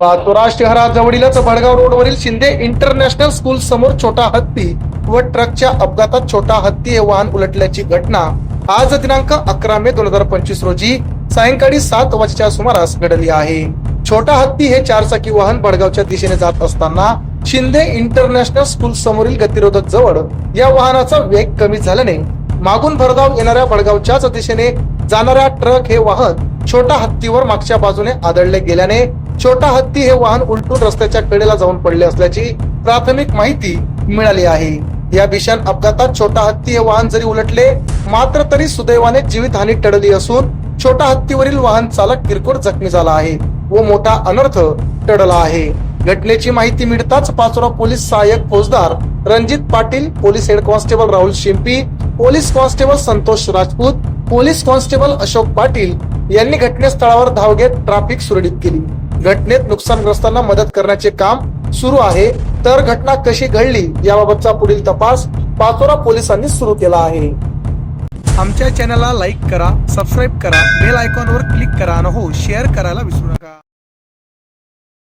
पातुरा शहराजवळीलच भडगाव रोडवरील Shinde international school समोर छोटा हत्ती व ट्रकच्या अपघातात छोटा हत्ती हे वाहन उलटल्याची घटना आज दिनांक अकरा मे दोन हजार पंचवीस रोजी सायंकाळी सात वाजेच्या सुमारास घडली आहे. छोटा हत्ती हे चारचाकी वाहन भडगावच्या दिशेने जात असताना शिंदे इंटरनॅशनल स्कूल समोरील गतिरोधक जवळ या वाहनाचा वेग कमी झाल्याने मागून भरधाव येणाऱ्या भडगावच्याच दिशेने जाणाऱ्या ट्रक हे वाहन छोटा हत्तीवर मागच्या बाजूने आदळले गेल्याने छोटा हत्ती हे वाहन उलटून रस्त्याच्या कडेला जाऊन पडले असल्याची प्राथमिक माहिती मिळाली आहे. या भीषण अपघातात छोटा हत्ती हे वाहन जरी उलटले मात्र तरी सुदैवाने जीवितहानी टळली असून छोटा हत्तीवरील वाहन चालक किरकोळ जखमी झाला आहे व मोठा अनर्थ टळला आहे. घटनेची माहिती मिळताच पाचोरा पोलीस सहाय्यक फौजदार Ranjit Patil police head constable Rahul Shimpi police constable Santosh Rajput police constable Ashok Patil यांनी घटनास्थळावर धाव घेत ट्रॅफिक सुरळीत केली. घटनेत नुकसानग्रस्तांना मदत करण्याचे काम सुरू आहे. तर घटना कशी घडली याबाबतचा पुढील तपास पाचोरा पोलिसांनी सुरू केला आहे. आमच्या चॅनलला लाईक करा सबस्क्राईब करा बेल आयकॉनवर क्लिक करा आणि हो शेअर करायला विसरू नका.